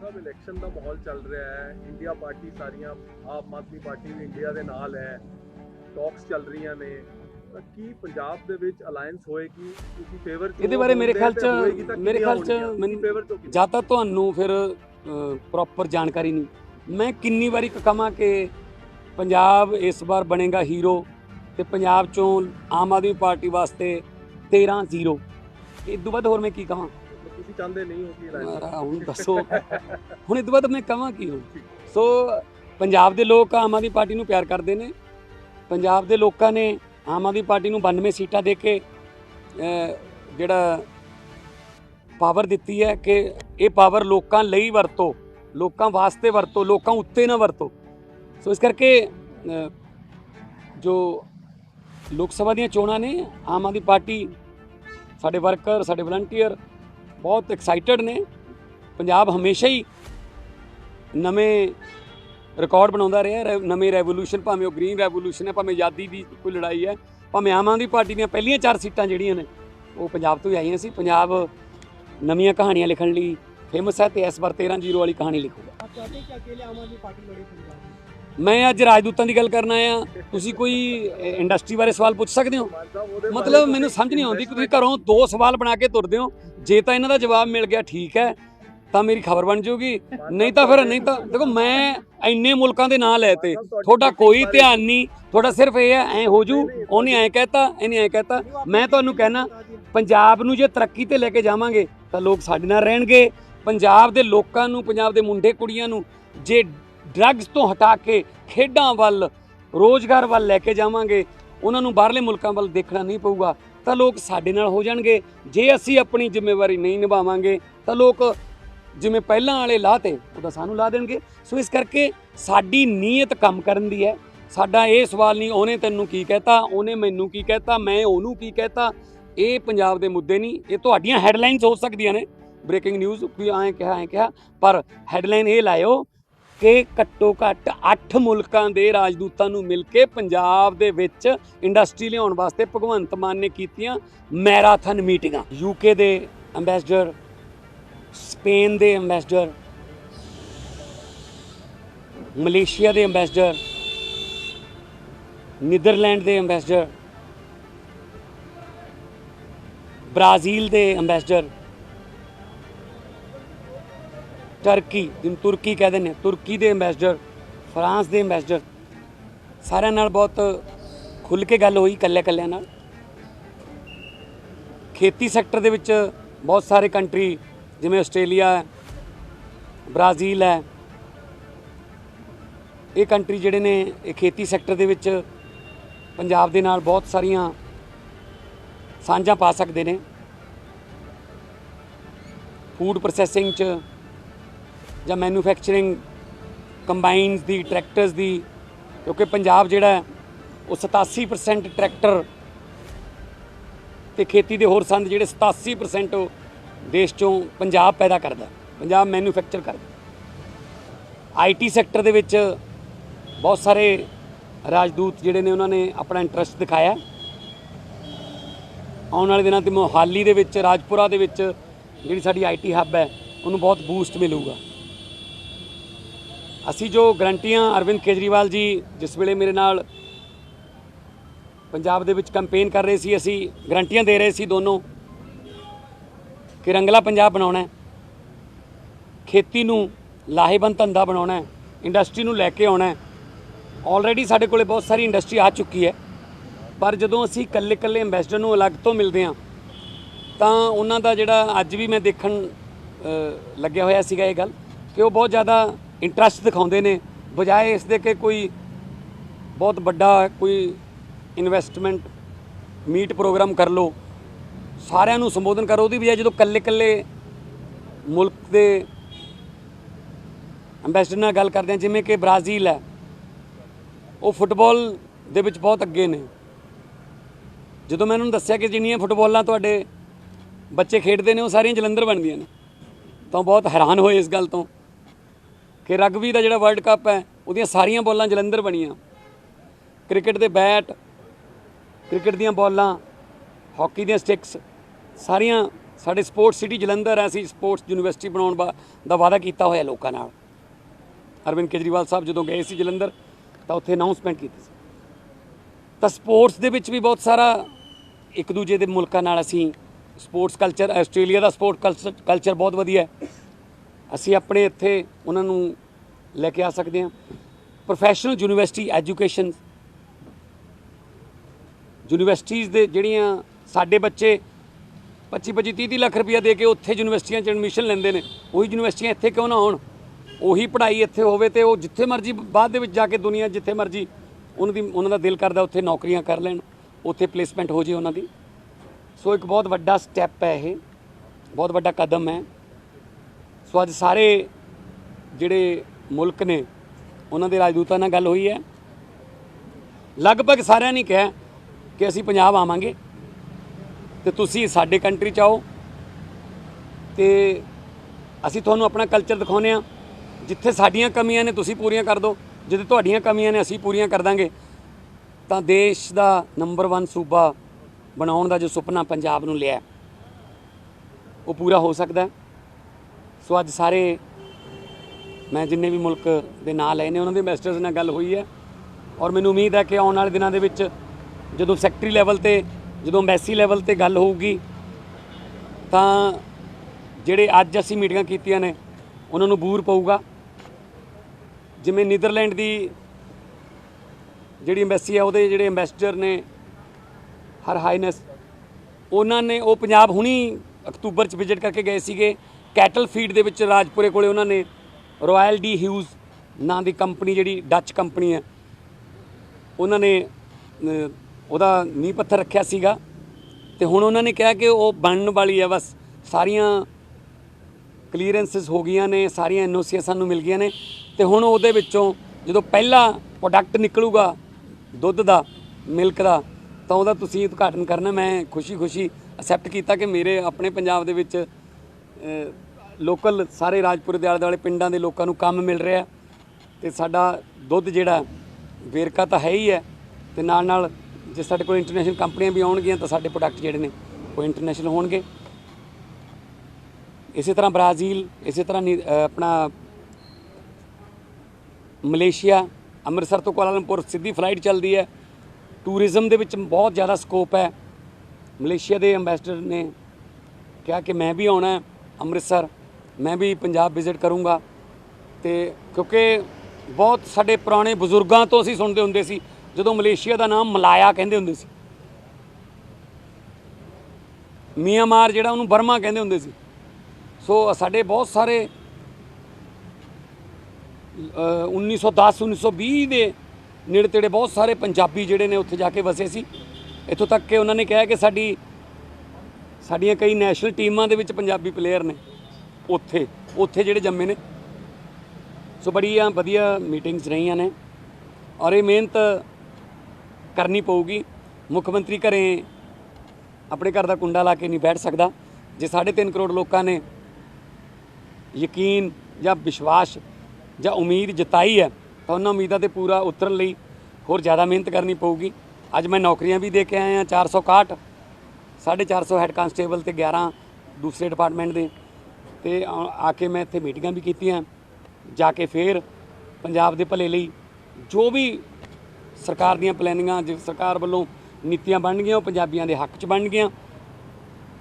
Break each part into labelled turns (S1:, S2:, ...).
S1: ਸਾਹਿਬ election ਦਾ ਮਾਹੌਲ ਚੱਲ ਰਿਹਾ ਹੈ। ਇੰਡੀਆ ਪਾਰਟੀ ਸਾਰੀਆਂ ਆਮ ਆਦਮੀ ਪਾਰਟੀ ਵੀ ਇੰਡੀਆ ਦੇ ਨਾਲ ਹੈ। ਟਾਕਸ ਚੱਲ ਰਹੀਆਂ ਨੇ। ਕੀ ਪੰਜਾਬ ਦੇ ਵਿੱਚ ਅਲਾਈਅੰਸ ਹੋਏਗੀ? ਤੁਸੀਂ ਫੇਵਰ
S2: ਇਹਦੇ ਬਾਰੇ ਮੇਰੇ ਖਿਆਲ 'ਚ- ਮੇਰੇ ਖਿਆਲ 'ਚ ਮੈਨੂੰ-? ਜਾਂ ਤਾਂ ਤੁਹਾਨੂੰ ਫਿਰ ਪ੍ਰੋਪਰ ਜਾਣਕਾਰੀ ਨਹੀਂ। ਮੈਂ ਕਿੰਨੀ ਵਾਰੀ ਕਹਾਂ ਕਿ ਪੰਜਾਬ ਇਸ ਵਾਰ ਬਣੇਗਾ ਹੀਰੋ ਤੇ ਪੰਜਾਬ ਚੋਂ ਆਮ ਆਦਮੀ ਪਾਰਟੀ ਵਾਸਤੇ 13 ਜ਼ੀਰੋ ਇਹ ਤੋਂ ਵੱਧ ਹੋਰ ਮੈਂ ਕੀ ਕਹਾਂ?
S1: ਤੁਸੀਂ ਚਾਹੁੰਦੇ ਨਹੀਂ ਹੋ ਕਿ
S2: ਮੇਰਾ ਹੁਣ ਦੱਸੋ। ਹੁਣ ਤੋਂ ਬਾਅਦ ਮੈਂ ਕਹਾਂ ਕੀ ਹੁਣ? ਸੋ ਪੰਜਾਬ ਦੇ ਲੋਕ ਆਮ ਆਦਮੀ ਪਾਰਟੀ ਨੂੰ ਪਿਆਰ ਕਰਦੇ ਨੇ। ਪੰਜਾਬ ਦੇ ਲੋਕਾਂ ਨੇ ਆਮ ਆਦਮੀ ਪਾਰਟੀ ਨੂੰ 92 ਸੀਟਾਂ ਦੇ ਕੇ ਜਿਹੜਾ ਪਾਵਰ ਦਿੱਤੀ ਹੈ ਕਿ ਇਹ ਪਾਵਰ ਲੋਕਾਂ ਲਈ ਵਰਤੋ ਲੋਕਾਂ ਵਾਸਤੇ ਵਰਤੋ ਲੋਕਾਂ ਉੱਤੇ ਨਾ ਵਰਤੋ। ਸੋ ਇਸ ਕਰਕੇ ਜੋ ਲੋਕ ਸਭਾ ਦੀਆਂ ਚੋਣਾਂ ਨੇ ਆਮ ਆਦਮੀ ਪਾਰਟੀ ਸਾਡੇ ਵਰਕਰ ਸਾਡੇ ਵਲੰਟੀਅਰ ਬਹੁਤ ਐਕਸਾਈਟਡ ਨੇ। ਪੰਜਾਬ ਹਮੇਸ਼ਾ ਹੀ ਨਵੇਂ ਰਿਕਾਰਡ ਬਣਾਉਂਦਾ ਰਿਹਾ, ਰੈ- ਨਵੇਂ ਰੈਵੋਲੂਸ਼ਨ ਭਾਵੇਂ ਉਹ ਗ੍ਰੀਨ ਰੈਵੋਲੂਸ਼ਨ ਹੈ, ਭਾਵੇਂ ਆਜ਼ਾਦੀ ਦੀ ਕੋਈ ਲੜਾਈ ਹੈ, ਭਾਵੇਂ ਆਮ ਆਦਮੀ ਪਾਰਟੀ ਦੀਆਂ ਪਹਿਲੀਆਂ ਚਾਰ ਸੀਟਾਂ ਜਿਹੜੀਆਂ ਨੇ, ਉਹ ਪੰਜਾਬ ਤੋਂ ਹੀ ਆਈਆਂ ਸੀ। ਪੰਜਾਬ ਨਵੀਆਂ ਕਹਾਣੀਆਂ ਲਿਖਣ ਲਈ ਫੇਮਸ ਹੈ ਤੇ ਇਸ ਵਾਰ 13 ਜ਼ੀਰੋ ਵਾਲੀ ਕਹਾਣੀ ਲਿਖੂਗਾ
S3: आप चाहते हैं कि अकेले आम आदमी पार्टी लड़े पंजाब में
S2: ਮੈਂ ਅੱਜ ਰਾਜਦੂਤਾਂ ਦੀ ਗੱਲ ਕਰਨ ਆਇਆ ਤੁਸੀਂ ਕੋਈ ਇੰਡਸਟਰੀ ਬਾਰੇ ਸਵਾਲ ਪੁੱਛ ਸਕਦੇ ਹੋ
S1: ਮਾਨ ਸਾਹਿਬ ਉਹਦੇ ਬਾਰੇ
S2: ਮਤਲਬ
S1: ਤੁਸੀਂ
S2: ਮੈਨੂੰ ਸਮਝ ਨਹੀਂ ਆਉਂਦੀ ਕਿ ਤੁਸੀਂ
S1: investment-
S2: ਘਰੋਂ ਦੋ ਸਵਾਲ ਬਣਾ ਕੇ ਤੁਰਦੇ ਹੋ ਜੇ ਤਾਂ ਇਹਨਾਂ ਦਾ ਜਵਾਬ ਮਿਲ ਗਿਆ ਠੀਕ ਹੈ ਤਾਂ ਮੇਰੀ ਖਬਰ ਬਣ ਜਾਊਗੀ ਨਹੀਂ ਤਾਂ ਫਿਰ ਨਹੀਂ ਤਾਂ ਦੇਖੋ ਮੈਂ ਇੰਨੇ ਮੁਲਕਾਂ ਦੇ ਨਾਂ ਲਏ ਤੇ ਤੁਹਾਡਾ ਕੋਈ ਧਿਆਨ ਨਹੀਂ ਤੁਹਾਡਾ ਸਿਰਫ ਇਹ ਹੈ ਐ ਹੋ ਜੂ ਉਹਨੇ ਐ ਕਹਿਤਾ ਇਹਨੇ ਐ ਕਹਿਤਾ ਮੈਂ ਤੁਹਾਨੂੰ ਕਹਿਣਾ ਪੰਜਾਬ ਨੂੰ ਜੇ ਤਰੱਕੀ ਤੇ ਲੈ ਕੇ ਜਾਵਾਂਗੇ ਤਾਂ ਲੋਕ ਸਾਡੇ ਨਾਲ ਰਹਿਣਗੇ ਪੰਜਾਬ ਦੇ ਲੋਕਾਂ ਨੂੰ, ਪੰਜਾਬ ਦੇ ਮੁੰਡੇ ਕੁੜੀਆਂ ਨੂੰ ਜੇ ਡਰੱਗਸ ਤੋਂ ਹਟਾ ਕੇ ਖੇਡਾਂ ਵੱਲ, ਰੋਜ਼ਗਾਰ ਵੱਲ ਲੈ ਕੇ ਜਾਵਾਂਗੇ, ਉਹਨਾਂ ਨੂੰ ਬਾਹਰਲੇ ਮੁਲਕਾਂ ਵੱਲ ਦੇਖਣਾ ਨਹੀਂ ਪਊਗਾ, ਤਾਂ ਲੋਕ ਸਾਡੇ ਨਾਲ ਹੋ ਜਾਣਗੇ। ਜੇ ਅਸੀਂ ਆਪਣੀ ਜ਼ਿੰਮੇਵਾਰੀ ਨਹੀਂ ਨਿਭਾਵਾਂਗੇ, ਤਾਂ ਲੋਕ ਜਿਵੇਂ ਪਹਿਲਾਂ ਵਾਲੇ ਲਾਹ ਤੇ ਉਹਦਾ ਸਾਨੂੰ ਲਾ ਦੇਣਗੇ। ਸੋ ਇਸ ਕਰਕੇ ਸਾਡੀ ਨੀਅਤ ਕੰਮ ਕਰਨ ਦੀ ਹੈ। ਸਾਡਾ ਇਹ ਸਵਾਲ ਨਹੀਂ, ਉਹਨੇ ਤੈਨੂੰ ਕੀ ਕਹਿਤਾ, ਉਹਨੇ ਮੈਨੂੰ ਕੀ ਕਹਿਤਾ, ਮੈਂ ਉਹਨੂੰ ਕੀ ਕਹਿਤਾ, ਇਹ ਪੰਜਾਬ ਦੇ ਮੁੱਦੇ ਨਹੀਂ, ਇਹ ਤੁਹਾਡੀਆਂ ਹੈਡਲਾਈਨਸ ਹੋ ਸਕਦੀਆਂ ਨੇ। ਬ੍ਰੇਕਿੰਗ ਨਿਊਜ਼ ਵੀ ਐਂ ਕਿਹਾ ਐਂ ਕਿਹਾ, ਪਰ ਹੈਡਲਾਈਨ ਇਹ ਲਾਇਓ ਕਿ ਘੱਟੋ ਘੱਟ 8 ਮੁਲਕਾਂ ਦੇ ਰਾਜਦੂਤਾਂ ਨੂੰ ਮਿਲ ਕੇ ਪੰਜਾਬ ਦੇ ਵਿੱਚ ਇੰਡਸਟਰੀ ਲਿਆਉਣ ਵਾਸਤੇ ਭਗਵੰਤ ਮਾਨ ਨੇ ਕੀਤੀਆਂ ਮੈਰਾਥਨ ਮੀਟਿੰਗਾਂ ਯੂਕੇ ਦੇ ਐਮਬੈਸਡਰ ਸਪੇਨ ਦੇ ਐਮਬੈਸਡਰ ਮਲੇਸ਼ੀਆ ਦੇ ਐਮਬੈਸਡਰ ਨੀਦਰਲੈਂਡ ਦੇ ਐਮਬੈਸਡਰ ਬ੍ਰਾਜ਼ੀਲ ਦੇ ਐਮਬੈਸਡਰ ਟਰਕੀ ਜਿਹਨੂੰ ਤੁਰਕੀ ਕਹਿੰਦੇ ਨੇ ਤੁਰਕੀ ਦੇ ਐਮਬੈਸਡਰ ਫਰਾਂਸ ਦੇ ਐਮਬੈਸਡਰ ਸਾਰਿਆਂ ਨਾਲ ਬਹੁਤ ਖੁੱਲ ਕੇ ਗੱਲ ਹੋਈ ਕੱਲੇ ਕੱਲਿਆਂ ਨਾਲ। ਖੇਤੀ ਸੈਕਟਰ ਦੇ ਵਿੱਚ ਬਹੁਤ ਸਾਰੇ ਕੰਟਰੀ ਜਿਵੇਂ ਆਸਟ੍ਰੇਲੀਆ ਬ੍ਰਾਜ਼ੀਲ ਹੈ, ਇਹ ਕੰਟਰੀ ਜਿਹੜੇ ਨੇ, ਇਹ ਖੇਤੀ ਸੈਕਟਰ ਦੇ ਵਿੱਚ ਪੰਜਾਬ ਦੇ ਨਾਲ ਬਹੁਤ ਸਾਰੀਆਂ ਸਾਂਝਾਂ ਪਾ ਸਕਦੇ ਨੇ। ਫੂਡ ਪ੍ਰੋਸੈਸਿੰਗ ਚ ਜਾਂ ਮੈਨੂਫੈਕਚਰਿੰਗ ਕੰਬਾਈਨਸ ਦੀ ਟਰੈਕਟਰਸ ਦੀ, ਕਿਉਂਕਿ ਪੰਜਾਬ ਜਿਹੜਾ ਉਹ 87% ਟਰੈਕਟਰ ਤੇ ਖੇਤੀ ਦੇ ਹੋਰ ਸੰਦ ਜਿਹੜੇ 87% ਦੇਸ਼ ਚੋਂ ਪੰਜਾਬ ਪੈਦਾ ਕਰਦਾ ਪੰਜਾਬ ਮੈਨੂਫੈਕਚਰ ਕਰਦਾ ਆਈਟੀ ਸੈਕਟਰ ਦੇ ਵਿੱਚ ਬਹੁਤ ਸਾਰੇ ਰਾਜਦੂਤ ਜਿਹੜੇ ਨੇ, ਉਹਨਾਂ ਨੇ ਆਪਣਾ ਇੰਟਰਸਟ ਦਿਖਾਇਆ ਆਉਣ ਵਾਲੇ ਦਿਨਾਂ ਤੇ ਮੋਹਾਲੀ ਦੇ ਵਿੱਚ, ਰਾਜਪੁਰਾ ਦੇ ਵਿੱਚ ਜਿਹੜੀ ਸਾਡੀ ਆਈਟੀ ਹੱਬ ਹੈ, ਉਹਨੂੰ ਬਹੁਤ ਬੂਸਟ ਮਿਲੂਗਾ। ਅਸੀਂ ਜੋ ਗਰੰਟੀਆਂ ਅਰਵਿੰਦ ਕੇਜਰੀਵਾਲ ਜੀ ਜਿਸ ਵੇਲੇ ਮੇਰੇ ਨਾਲ ਪੰਜਾਬ ਦੇ ਵਿੱਚ ਕੈਂਪੇਨ ਕਰ ਰਹੇ ਸੀ, ਅਸੀਂ ਗਰੰਟੀਆਂ ਦੇ ਰਹੇ ਸੀ ਦੋਨੋਂ ਕਿ ਰੰਗਲਾ ਪੰਜਾਬ ਬਣਾਉਣਾ ਹੈ, ਖੇਤੀ ਨੂੰ ਲਾਹੇਵੰਦ ਧੰਦਾ ਬਣਾਉਣਾ ਹੈ ਇੰਡਸਟਰੀ ਨੂੰ ਲੈ ਕੇ ਆਉਣਾ ਹੈ। ਆਲਰੇਡੀ ਸਾਡੇ ਕੋਲੇ ਬਹੁਤ ਸਾਰੀ ਇੰਡਸਟਰੀ ਆ ਚੁੱਕੀ ਹੈ, ਪਰ ਜਦੋਂ ਅਸੀਂ ਇਕੱਲੇ-ਇਕੱਲੇ ਐਮਬੈਸਡਰ ਨੂੰ ਅਲੱਗ ਤੋਂ ਮਿਲਦੇ ਹਾਂ, ਤਾਂ ਉਹਨਾਂ ਦਾ ਜਿਹੜਾ ਅੱਜ ਵੀ ਮੈਂ ਦੇਖਣ ਲੱਗਿਆ ਹੋਇਆ ਸੀਗਾ ਇਹ ਗੱਲ ਕਿ ਉਹ ਬਹੁਤ ਜ਼ਿਆਦਾ ਇੰਟਰਸਟ ਦਿਖਾਉਂਦੇ ਨੇ, ਬਜਾਏ ਇਸ ਦੇ ਕਿ ਕੋਈ ਬਹੁਤ ਵੱਡਾ ਕੋਈ ਇਨਵੈਸਟਮੈਂਟ ਮੀਟ ਪ੍ਰੋਗਰਾਮ ਕਰ ਲਓ, ਸਾਰਿਆਂ ਨੂੰ ਸੰਬੋਧਨ ਕਰੋ, ਉਹਦੀ ਬਜਾਏ ਜਦੋਂ ਕੱਲੇ-ਕੱਲੇ ਮੁਲਕ ਦੇ ਐਮਬੈਸਡਰ ਨਾਲ ਗੱਲ ਕਰਦੇ ਹਾਂ ਜਿਵੇਂ ਕਿ ਬ੍ਰਾਜ਼ੀਲ ਹੈ, ਉਹ ਫੁੱਟਬਾਲ ਦੇ ਵਿੱਚ ਬਹੁਤ ਅੱਗੇ ਨੇ। ਜਦੋਂ ਮੈਂ ਉਹਨਾਂ ਨੂੰ ਦੱਸਿਆ ਕਿ ਜਿੰਨੀਆਂ ਫੁੱਟਬਾਲਾਂ ਤੁਹਾਡੇ ਬੱਚੇ ਖੇਡਦੇ ਨੇ, ਉਹ ਸਾਰੀਆਂ ਜਲੰਧਰ ਬਣਦੀਆਂ ਨੇ, ਤਾਂ ਉਹ ਬਹੁਤ ਹੈਰਾਨ ਹੋਏ ਇਸ ਗੱਲ ਤੋਂ। ਕਿ ਰਗਬੀ ਦਾ ਜਿਹੜਾ ਵਰਲਡ ਕੱਪ ਹੈ, ਉਹਦੀਆਂ ਸਾਰੀਆਂ ਬੋਲਾਂ ਜਲੰਧਰ ਬਣੀਆਂ। ਕ੍ਰਿਕਟ ਦੇ ਬੈਟ, ਕ੍ਰਿਕਟ ਦੀਆਂ ਬੋਲਾਂ, ਹਾਕੀ ਦੀਆਂ ਸਟਿਕਸ, ਸਾਰੀਆਂ ਸਾਡੇ ਸਪੋਰਟਸ ਸਿਟੀ ਜਲੰਧਰ ਹੈ, ਅਸੀਂ ਸਪੋਰਟਸ ਯੂਨੀਵਰਸਿਟੀ ਬਣਾਉਣ ਬਾ- ਦਾ ਵਾਅਦਾ ਕੀਤਾ ਹੋਇਆ ਲੋਕਾਂ ਨਾਲ। ਅਰਵਿੰਦ ਕੇਜਰੀਵਾਲ ਸਾਹਿਬ ਜਦੋਂ ਗਏ ਸੀ ਜਲੰਧਰ, ਤਾਂ ਉੱਥੇ ਅਨਾਉਂਸਮੈਂਟ ਕੀਤੀ ਸੀ। ਤਾਂ ਸਪੋਰਟਸ ਦੇ ਵਿੱਚ ਵੀ ਬਹੁਤ ਸਾਰਾ ਇੱਕ ਦੂਜੇ ਦੇ ਮੁਲਕਾਂ ਨਾਲ ਅਸੀਂ ਸਪੋਰਟਸ ਕਲਚਰ, ਆਸਟ੍ਰੇਲੀਆ ਦਾ ਸਪੋਰਟ ਕਲਚਰ ਕਲਚਰ ਬਹੁਤ ਵਧੀਆ ਹੈ। ਅਸੀਂ ਆਪਣੇ ਇੱਥੇ ਉਹਨਾਂ ਨੂੰ ਲੈ ਕੇ ਆ ਸਕਦੇ ਹਾਂ। ਪ੍ਰੋਫੈਸ਼ਨਲ ਯੂਨੀਵਰਸਿਟੀ ਐਜੂਕੇਸ਼ਨ ਯੂਨੀਵਰਸਿਟੀਜ਼ ਦੇ ਜਿਹੜੀਆਂ ਸਾਡੇ ਬੱਚੇ 25 25 30 30 ਲੱਖ ਰੁਪਇਆ ਦੇ ਕੇ ਉੱਥੇ ਯੂਨੀਵਰਸਿਟੀਆਂ 'ਚ ਐਡਮਿਸ਼ਨ ਲੈਂਦੇ ਨੇ, ਉਹੀ ਯੂਨੀਵਰਸਿਟੀਆਂ ਇੱਥੇ ਕਿਉਂ ਨਾ ਹੋਣ? ਉਹੀ ਪੜ੍ਹਾਈ ਇੱਥੇ ਹੋਵੇ ਤੇ ਉਹ ਜਿੱਥੇ ਮਰਜ਼ੀ ਬਾਅਦ ਦੇ ਵਿੱਚ ਜਾ ਕੇ ਦੁਨੀਆ ਜਿੱਥੇ ਮਰਜ਼ੀ ਉਹਨਾਂ ਦੀ, ਉਹਨਾਂ ਦਾ ਦਿਲ ਕਰਦਾ ਉੱਥੇ ਨੌਕਰੀਆਂ ਕਰ ਲੈਣ, ਉੱਥੇ ਪਲੇਸਮੈਂਟ ਹੋ ਜੇ ਉਹਨਾਂ ਦੀ। ਸੋ ਇੱਕ ਬਹੁਤ ਵੱਡਾ ਸਟੈਪ ਹੈ ਇਹ, ਬਹੁਤ ਵੱਡਾ ਕਦਮ ਹੈ। ਸੋ ਅੱਜ ਸਾਰੇ ਜਿਹੜੇ ਮੁਲਕ ਨੇ, ਉਹਨਾਂ ਦੇ ਰਾਜਦੂਤਾਂ ਨਾਲ ਗੱਲ ਹੋਈ ਹੈ। ਲਗਭਗ ਸਾਰਿਆਂ ਨੇ ਕਿਹਾ ਕਿ ਅਸੀਂ ਪੰਜਾਬ ਆਵਾਂਗੇ ਤੇ ਤੁਸੀਂ ਸਾਡੇ ਕੰਟਰੀ ਚ ਆਓ ਤੇ ਅਸੀਂ ਤੁਹਾਨੂੰ ਆਪਣਾ ਕਲਚਰ ਦਿਖਾਉਂਦੇ ਆ ਜਿੱਥੇ ਸਾਡੀਆਂ ਕਮੀਆਂ ਨੇ, ਤੁਸੀਂ ਪੂਰੀਆਂ ਕਰ ਦਿਓ। ਜਿੱਥੇ ਤੁਹਾਡੀਆਂ ਕਮੀਆਂ ਨੇ, ਅਸੀਂ ਪੂਰੀਆਂ ਕਰ ਦਾਂਗੇ। ਤਾਂ ਦੇਸ਼ ਦਾ ਨੰਬਰ 1 ਸੂਬਾ ਬਣਾਉਣ ਦਾ ਜੋ ਸੁਪਨਾ ਪੰਜਾਬ ਨੂੰ ਲਿਆ ਉਹ ਪੂਰਾ ਹੋ ਸਕਦਾ ਹੈ। ਸੋ ਅੱਜ ਸਾਰੇ ਮੈਂ ਜਿੰਨੇ ਵੀ ਮੁਲਕ ਦੇ ਨਾਂ ਲਏ ਨੇ, ਉਹਨਾਂ ਦੇ ਇੰਵੈਸਟਰਸ ਨਾਲ ਗੱਲ ਹੋਈ ਹੈ। ਔਰ ਮੈਨੂੰ ਉਮੀਦ ਹੈ ਕਿ ਆਉਣ ਵਾਲੇ ਦਿਨਾਂ ਦੇ ਵਿੱਚ ਜਦੋਂ ਸੈਕਟਰੀ ਲੈਵਲ ਤੇ, ਜਦੋਂ ਐਮਬੈਸੀ ਲੈਵਲ ਤੇ ਗੱਲ ਹੋਊਗੀ, ਤਾਂ ਜਿਹੜੇ ਅੱਜ ਅਸੀਂ ਮੀਟਿੰਗਾਂ ਕੀਤੀਆਂ ਨੇ, ਉਹਨਾਂ ਨੂੰ ਬੂਰ ਪਊਗਾ। ਜਿਵੇਂ ਨੀਦਰਲੈਂਡ ਦੀ ਜਿਹੜੀ ਐਮਬੈਸੀ ਹੈ ਉਹਦੇ ਜਿਹੜੇ ਐਮਬੈਸਡਰ ਨੇ, ਹਰ ਹਾਈਨੈਸ, ਉਹਨਾਂ ਨੇ ਉਹ ਪੰਜਾਬ ਹੁਣੀ ਅਕਤੂਬਰ ਚ ਵਿਜ਼ਿਟ ਕਰਕੇ ਗਏ ਸੀਗੇ। ਕੈਟਲ ਫੀਡ ਦੇ ਵਿੱਚ ਰਾਜਪੁਰੇ ਕੋਲੇ ਉਹਨਾਂ ਨੇ ਰਾਇਲ ਡੀ ਹਿਊਜ਼ ਨਾਂ ਦੀ ਕੰਪਨੀ ਜਿਹੜੀ ਡੱਚ ਕੰਪਨੀ ਹੈ, ਉਹਨਾਂ ਨੇ ਉਹਦਾ ਨੀਂਹ ਪੱਥਰ ਰੱਖਿਆ ਸੀਗਾ ਤੇ ਹੁਣ ਉਹਨਾਂ ਨੇ ਕਿਹਾ ਕਿ ਉਹ ਬਣਨ ਵਾਲੀ ਹੈ, ਬਸ ਸਾਰੀਆਂ ਕਲੀਅਰੈਂਸਸ ਹੋ ਗਈਆਂ ਨੇ, ਸਾਰੀਆਂ ਐਨਓਸੀਆਂ ਸਾਨੂੰ ਮਿਲ ਗਈਆਂ ਨੇ ਤੇ ਹੁਣ ਉਹਦੇ ਵਿੱਚੋਂ ਜਦੋਂ ਪਹਿਲਾ ਪ੍ਰੋਡਕਟ ਨਿਕਲੂਗਾ ਦੁੱਧ ਦਾ ਮਿਲਕ ਦਾ, ਤਾਂ ਉਹਦਾ ਤੁਸੀਂ ਉਦਘਾਟਨ ਕਰਨਾ, ਮੈਂ ਖੁਸ਼ੀ-ਖੁਸ਼ੀ ਅਸੈਪਟ ਕੀਤਾ ਕਿ ਮੇਰੇ ਆਪਣੇ ਪੰਜਾਬ ਦੇ ਵਿੱਚ ਲੋਕਲ ਸਾਰੇ ਰਾਜਪੁਰ ਦੇ ਆਲੇ ਦੁਆਲੇ ਪਿੰਡਾਂ ਦੇ ਲੋਕਾਂ ਨੂੰ ਕੰਮ ਮਿਲ ਰਿਹਾ ਤੇ ਸਾਡਾ ਦੁੱਧ ਜਿਹੜਾ ਵੇਰਕਾ ਤਾਂ ਹੈ ਹੀ ਹੈ ਤੇ ਨਾਲ ਨਾਲ ਜੇ ਸਾਡੇ ਕੋਲ ਇੰਟਰਨੈਸ਼ਨਲ ਕੰਪਨੀਆਂ ਵੀ ਆਉਣਗੀਆਂ ਤਾਂ ਸਾਡੇ ਪ੍ਰੋਡਕਟ ਜਿਹੜੇ ਨੇ ਉਹ ਇੰਟਰਨੈਸ਼ਨਲ ਹੋਣਗੇ। ਇਸੇ ਤਰ੍ਹਾਂ ਬ੍ਰਾਜ਼ੀਲ, ਇਸੇ ਤਰ੍ਹਾਂ ਨੀ- ਆਪਣਾ ਮਲੇਸ਼ੀਆ, ਅੰਮ੍ਰਿਤਸਰ ਤੋਂ ਕੁਆਲਾਲੰਪੁਰ ਸਿੱਧੀ ਫਲਾਈਟ ਚੱਲਦੀ ਹੈ। ਟੂਰਿਜ਼ਮ ਦੇ ਵਿੱਚ ਬਹੁਤ ਜ਼ਿਆਦਾ ਸਕੋਪ ਹੈ। ਮਲੇਸ਼ੀਆ ਦੇ ਐਮਬੈਸਡਰ ਨੇ ਕਿਹਾ ਕਿ ਮੈਂ ਵੀ ਆਉਣਾ ਅੰਮ੍ਰਿਤਸਰ। ਮੈਂ ਵੀ ਪੰਜਾਬ ਵਿਜ਼ਿਟ ਕਰੂੰਗਾ। ਤੇ ਕਿਉਂਕਿ ਬਹੁਤ ਸਾਡੇ ਪੁਰਾਣੇ ਬਜ਼ੁਰਗਾਂ ਤੋਂ ਅਸੀਂ ਸੁਣਦੇ ਹੁੰਦੇ ਸੀ ਜਦੋਂ ਮਲੇਸ਼ੀਆ ਦਾ ਨਾਮ ਮਲਾਇਆ ਕਹਿੰਦੇ ਹੁੰਦੇ ਸੀ। ਮੀਆਂਮਾਰ ਜਿਹੜਾ ਉਹਨੂੰ ਬਰਮਾ ਕਹਿੰਦੇ ਹੁੰਦੇ ਸੀ। ਸੋ ਸਾਡੇ ਬਹੁਤ ਸਾਰੇ ਅ, 1910 1920 ਦੇ ਨੇੜੇ ਤੇੜੇ ਬਹੁਤ ਸਾਰੇ ਪੰਜਾਬੀ ਜਿਹੜੇ ਨੇ ਉੱਥੇ ਜਾ ਕੇ ਵਸੇ ਸੀ। ਇੱਥੋਂ ਤੱਕ ਕਿ ਉਹਨਾਂ ਨੇ ਕਿਹਾ ਕਿ ਸਾਡੀ ਸਾਡੀਆਂ ਕਈ ਨੈਸ਼ਨਲ ਟੀਮਾਂ ਦੇ ਵਿੱਚ ਪੰਜਾਬੀ ਪਲੇਅਰ ਨੇ। ਉੱਥੇ ਉੱਥੇ ਜਿਹੜੇ ਜੰਮੇ ਨੇ। ਸੋ ਬੜੀਆਂ ਵਧੀਆ ਮੀਟਿੰਗਸ ਰਹੀਆਂ ਨੇ ਔਰ ਇਹ ਮਿਹਨਤ ਕਰਨੀ ਪਊਗੀ। ਮੁੱਖ ਮੰਤਰੀ ਘਰੇ ਆਪਣੇ ਘਰ ਦਾ ਕੁੰਡਾ ਲਾ ਕੇ ਨਹੀਂ ਬੈਠ ਸਕਦਾ। ਜੇ 3.5 ਕਰੋੜ ਲੋਕਾਂ ਨੇ ਯਕੀਨ ਜਾਂ ਵਿਸ਼ਵਾਸ ਜਾਂ ਉਮੀਦ ਜਤਾਈ ਹੈ, ਤਾਂ ਉਹਨਾਂ ਉਮੀਦਾਂ ਤੇ ਪੂਰਾ ਉਤਰਨ ਲਈ ਹੋਰ ਜ਼ਿਆਦਾ ਮਿਹਨਤ ਕਰਨੀ ਪਊਗੀ। ਅੱਜ ਮੈਂ ਨੌਕਰੀਆਂ ਵੀ ਦੇ ਕੇ ਆਇਆ 461 450 ਹੈਡ ਕਾਂਸਟੇਬਲ ਤੇ 11 ਦੂਸਰੇ ਡਿਪਾਰਟਮੈਂਟ ਦੇ। ਤੇ ਆ ਕੇ ਮੈਂ ਇੱਥੇ ਮੀਟਿੰਗਾਂ ਵੀ ਕੀਤੀਆਂ, ਜਾ ਕੇ ਫੇਰ ਪੰਜਾਬ ਦੇ ਭਲੇ ਲਈ ਜੋ ਵੀ ਸਰਕਾਰ ਦੀਆਂ ਪਲੈਨਿੰਗਾਂ ਜਿ ਸਰਕਾਰ ਵੱਲੋਂ ਨੀਤੀਆਂ ਬਣ ਗਈਆਂ, ਉਹ ਪੰਜਾਬੀਆਂ ਦੇ ਹੱਕ 'ਚ ਬਣ ਗਈਆਂ।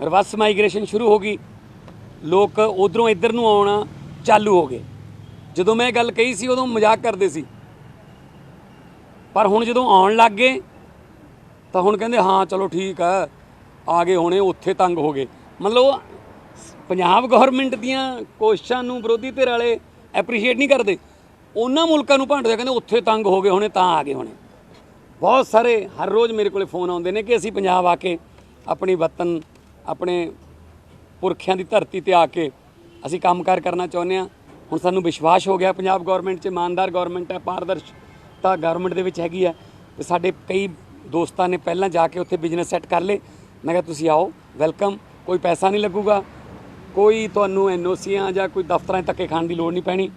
S2: ਰਿਵਰਸ ਮਾਈਗ੍ਰੇਸ਼ਨ ਸ਼ੁਰੂ ਹੋ ਗਈ। ਲੋਕ ਉਧਰੋਂ ਇੱਧਰ ਨੂੰ ਆਉਣਾ ਚਾਲੂ ਹੋ ਗਏ। ਜਦੋਂ ਮੈਂ ਇਹ ਗੱਲ ਕਹੀ ਸੀ, ਉਦੋਂ ਮਜ਼ਾਕ ਕਰਦੇ ਸੀ। ਪਰ ਹੁਣ ਜਦੋਂ ਆਉਣ ਲੱਗ ਗਏ, ਤਾਂ ਹੁਣ ਕਹਿੰਦੇ, ਹਾਂ, ਚਲੋ ਠੀਕ ਆ ਆ ਗਏ ਹੋਣੇ, ਉੱਥੇ ਤੰਗ ਹੋ ਗਏ। ਮਤਲਬ ਪੰਜਾਬ ਗਵਰਨਮੈਂਟ ਦੀਆਂ ਕੋਸ਼ਿਸ਼ਾਂ ਨੂੰ ਵਿਰੋਧੀ ਧਿਰ ਵਾਲੇ ਐਪਰੀਸ਼ੀਏਟ ਨਹੀਂ ਕਰਦੇ। ਉਹਨਾਂ ਮੁਲਕਾਂ ਨੂੰ ਭਾਂਡਦੇ ਕਹਿੰਦੇ ਉੱਥੇ ਤੰਗ ਹੋ ਗਏ ਹੋਣੇ, ਤਾਂ ਆ ਗਏ ਹੋਣੇ। ਬਹੁਤ ਸਾਰੇ ਹਰ ਰੋਜ਼ ਮੇਰੇ ਕੋਲੇ ਫੋਨ ਆਉਂਦੇ ਨੇ ਕਿ ਅਸੀਂ ਪੰਜਾਬ ਆ ਕੇ ਆਪਣੀ ਵਤਨ, ਆਪਣੇ ਪੁਰਖਿਆਂ ਦੀ ਧਰਤੀ ਤੇ ਆ ਕੇ ਅਸੀਂ ਕੰਮਕਾਰ ਕਰਨਾ ਚਾਹੁੰਦੇ ਹਾਂ ਹੁਣ ਸਾਨੂੰ ਵਿਸ਼ਵਾਸ ਹੋ ਗਿਆ, ਪੰਜਾਬ ਗਵਰਨਮੈਂਟ 'ਚ ਇਮਾਨਦਾਰ ਗਵਰਨਮੈਂਟ ਹੈ, ਪਾਰਦਰਸ਼ਤਾ ਗਵਰਨਮੈਂਟ ਦੇ ਵਿੱਚ ਹੈਗੀ ਹੈ। ਤੇ ਸਾਡੇ ਕਈ ਦੋਸਤਾਂ ਨੇ ਪਹਿਲਾਂ ਜਾ ਕੇ ਉੱਥੇ ਬਿਜ਼ਨਸ ਸੈੱਟ ਕਰ ਲਏ। ਮੈਂ ਕਿਹਾ, ਤੁਸੀਂ ਆਓ ਵੈਲਕਮ ਕੋਈ ਪੈਸਾ ਨਹੀਂ ਲੱਗੂਗਾ। ਕੋਈ ਤੁਹਾਨੂੰ ਐਨਓਸੀਆਂ ਜਾਂ ਕੋਈ ਦਫ਼ਤਰਾਂ 'ਚ ਧੱਕੇ ਖਾਣ ਦੀ ਲੋੜ ਨਹੀਂ ਪੈਣੀ।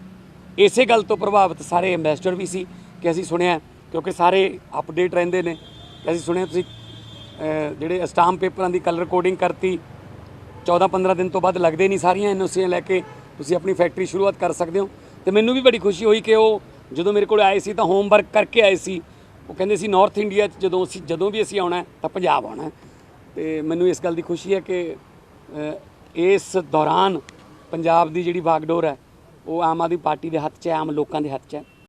S2: ਇਸੇ ਗੱਲ ਤੋਂ ਪ੍ਰਭਾਵਿਤ ਸਾਰੇ ਇੰਵੈਸਟਰ ਵੀ ਸੀ ਕਿ ਅਸੀਂ ਸੁਣਿਆ, ਕਿਉਂਕਿ ਸਾਰੇ ਅਪਡੇਟ ਰਹਿੰਦੇ ਨੇ। ਅਸੀਂ ਸੁਣਿਆ ਤੁਸੀਂ ਜਿਹੜੇ ਸਟਾਮ ਪੇਪਰਾਂ ਦੀ ਕਲਰ ਕੋਡਿੰਗ ਕਰਤੀ 14-15 ਦਿਨ ਤੋਂ ਬਾਅਦ ਲੱਗਦੇ ਨਹੀਂ ਸਾਰੀਆਂ ਐਨਓਸੀਆਂ ਲੈ ਕੇ ਤੁਸੀਂ ਆਪਣੀ ਫੈਕਟਰੀ ਸ਼ੁਰੂਆਤ ਕਰ ਸਕਦੇ ਹੋ। ਤੇ ਮੈਨੂੰ ਵੀ ਬੜੀ ਖੁਸ਼ੀ ਹੋਈ ਕਿ ਉਹ ਜਦੋਂ ਮੇਰੇ ਕੋਲ ਆਏ ਸੀ ਤਾਂ ਹੋਮਵਰਕ ਕਰਕੇ ਆਏ ਸੀ। ਉਹ ਕਹਿੰਦੇ ਸੀ ਨਾਰਥ ਇੰਡੀਆ 'ਚ ਜਦੋਂ ਅਸੀਂ, ਜਦੋਂ ਵੀ ਅਸੀਂ ਆਉਣਾ ਤਾਂ ਪੰਜਾਬ ਆਉਣਾ ਹੈ। ਤੇ ਮੈਨੂੰ ਇਸ ਗੱਲ ਦੀ ਖੁਸ਼ੀ ਹੈ ਕਿ ਇਸ ਦੌਰਾਨ ਪੰਜਾਬ ਦੀ ਜਿਹੜੀ ਬਾਗਡੋਰ ਹੈ, ਉਹ ਆਮ ਆਦਮੀ ਪਾਰਟੀ ਦੇ ਹੱਥ 'ਚ ਹੈ, ਆਮ ਲੋਕਾਂ ਦੇ ਹੱਥ 'ਚ ਹੈ।